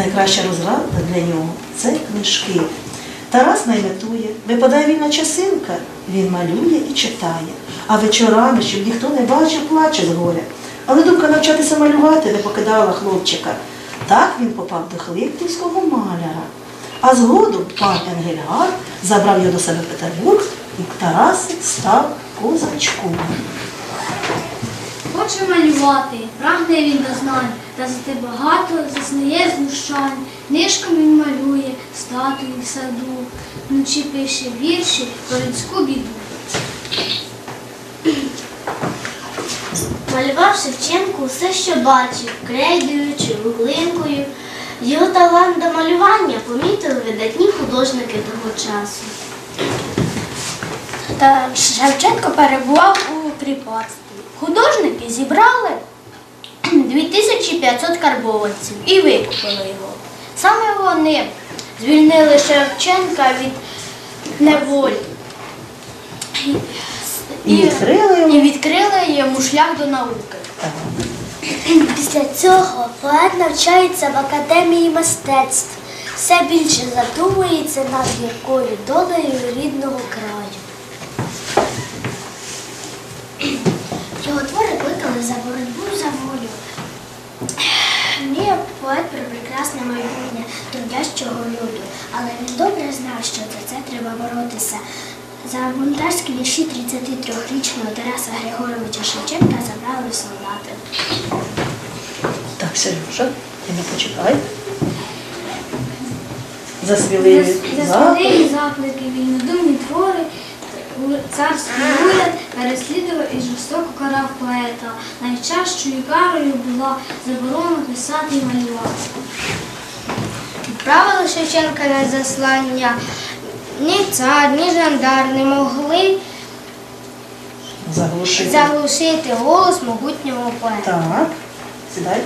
найкраща розрада для нього це книжки. Тарас найметує, випадає вільна часинка, він малює і читає. А вечорами, щоб ніхто не бачив, плаче з горя. Але думка навчатися малювати не покидала хлопчика. Так він попав до Хлиптівського маляра. А згодом пан Енгельгар забрав його до себе в Петербург, і Тарасик став козачком. Хоче малювати, прагне він до знань, та зате багато зазнає знущань. Книжками він малює, статуї в саду, вночі пише вірші про людську біду. Малював Шевченко усе, що бачив, крейдою чи вуглинкою. Його талант до малювання помітили видатні художники того часу. Та Шевченко перебував у кріпацтві. Художники зібрали 2500 карбованців і викупили його. Саме вони звільнили Шевченка від неволі. І відкрили йому. і відкрили йому шлях до науки. Після цього поет навчається в академії мистецтв. Все більше задумується над гіркою долею рідного краю. Поет про прекрасне майбутнє трудящого люду, але він добре знав, що за це треба боротися. За бунтарські вірші 33-річного Тараса Григоровича Шевченка забрали солдати. Так, Сережа, ти не почитай. Засвіливі Засвідили заклики. твори, царський уряд переслідував і жорстоко карав поета. Найчастшою карою була заборона писати і малювати. Відправили Шевченка на заслання. Ні цар, ні жандар не могли Заглушити. заглушити голос могутнього поета. Так, сідай.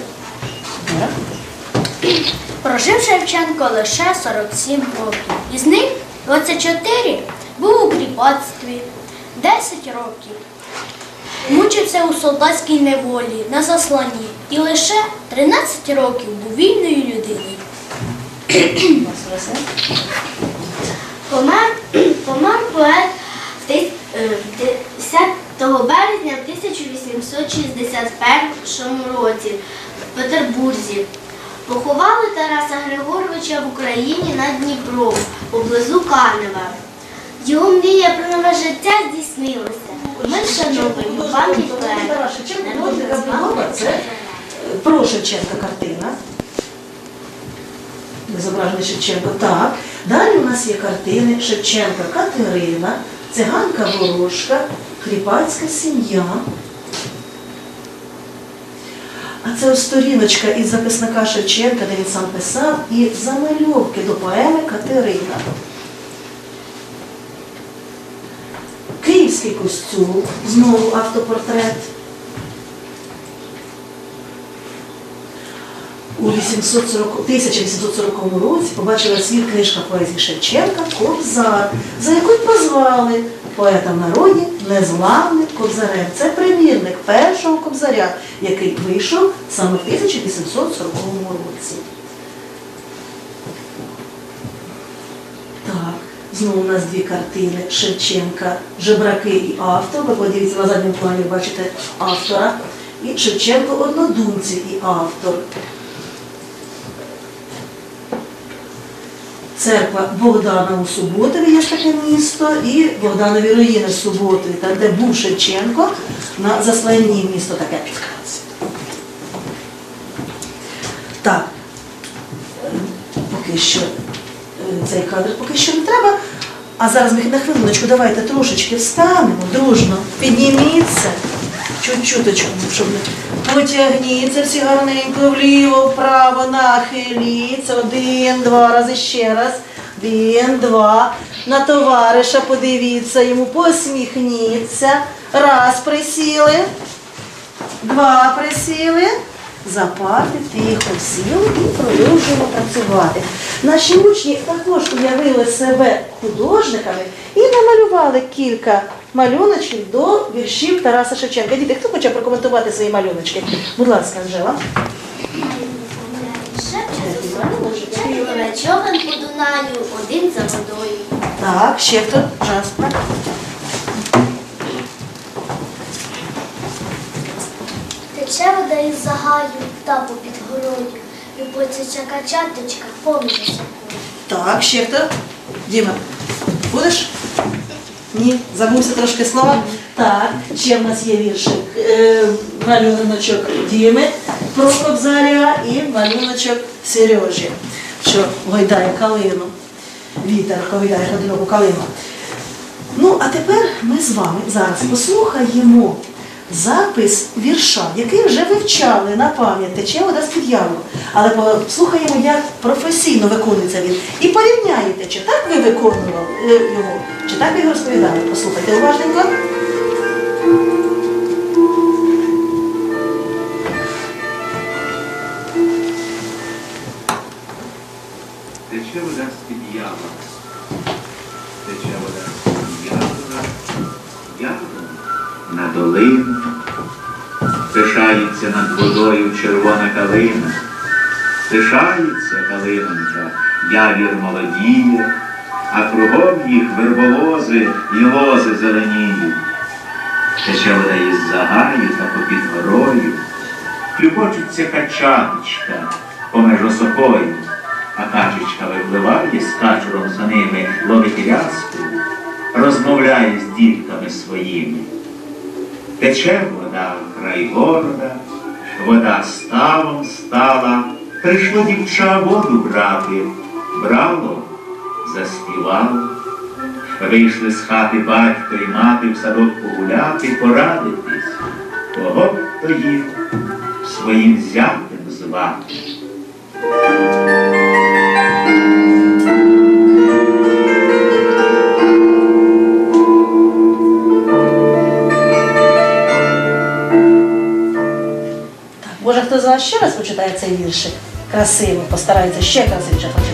Прожив Шевченко лише 47 років. Із них 24 був у кріпацтві, 10 років. Мучився у солдатській неволі на засланні і лише 13 років був вільною людиною. Помер, помер поет в ти- е, в 10 березня 1861 році в Петербурзі. Поховали Тараса Григоровича в Україні над Дніпром, поблизу Канева. Його мрія про нове життя здійснилася. Ми вшановуємо пам'ять поета. Це е, про Шевченка картина. Зображений Шевченко. Так. Далі у нас є картини Шевченка Катерина, Циганка Ворожка, Кріпацька сім'я. А це ось сторіночка із записника Шевченка, де він сам писав, і замальовки до поеми Катерина. Київський костюм, знову автопортрет. У 840 1840 році побачила світ книжка поезії Шевченка Кобзар, за яку й позвали поета в народі незламним кобзарем. Це примірник першого кобзаря, який вийшов саме в 1840 році. Так, знову у нас дві картини Шевченка, Жебраки і автор. Ви подивіться на задньому плані, бачите автора. І Шевченко однодумці і автор. Церква Богдана у Суботові, є таке місто, і Богданові руїни в Суботові, там, де був Шевченко, на засланні місто таке. Так, поки що цей кадр поки що не треба. А зараз ми на хвилиночку давайте трошечки встанемо, дружно, підніміться, чуть-чуточку, щоб не потягніться всі гарненько вліво, вправо, нахиліться. Один, два рази ще раз. Один, два. На товариша подивіться, йому посміхніться. Раз присіли. Два присіли, запати, тихо сіли і продовжуємо працювати. Наші учні також уявили себе художниками і намалювали кілька малюночків до віршів Тараса Шевченка. Діти, хто хоче прокоментувати свої малюночки? Будь ласка, Анжела. Човен по Дунаю, один за водою. Так, ще хто? Жаспер. Тече вода із загаю та попід горою. Любиться качаточка, поміж собою. Так, ще хто? Діма, будеш? Ні, забувся трошки слова. Так, ще в нас є віршик. Е, малюночок Діми про і малюночок Сережі, що гойдає калину. Вітер гойдає родинку калину. Ну, а тепер ми з вами зараз послухаємо запис вірша, який вже вивчали на пам'ять, тече вода з-під яру. Але послухаємо, як професійно виконується він. І порівняєте, чи так ви виконували е, його, чи так ви його розповідали. Послухайте уважненько. На долину, Тишається над водою червона калина, Тишається калинонька, явір молодіє, а кругом їх верболози і лози зеленіють. Тече вода із загаю та попід горою, Клюбочуться качаточка помеж осокою, а качечка випливає з качуром за ними, ловить рязку, розмовляє з дітками своїми. Тече вода край города, вода ставом стала, прийшло дівча воду брати, брало, заспівало. Вийшли з хати батько і мати в садок погуляти, порадитись, кого б то їх своїм зятем звати. Ще раз почитає цей віршик? Красиво, постарається ще красивіше прочитати.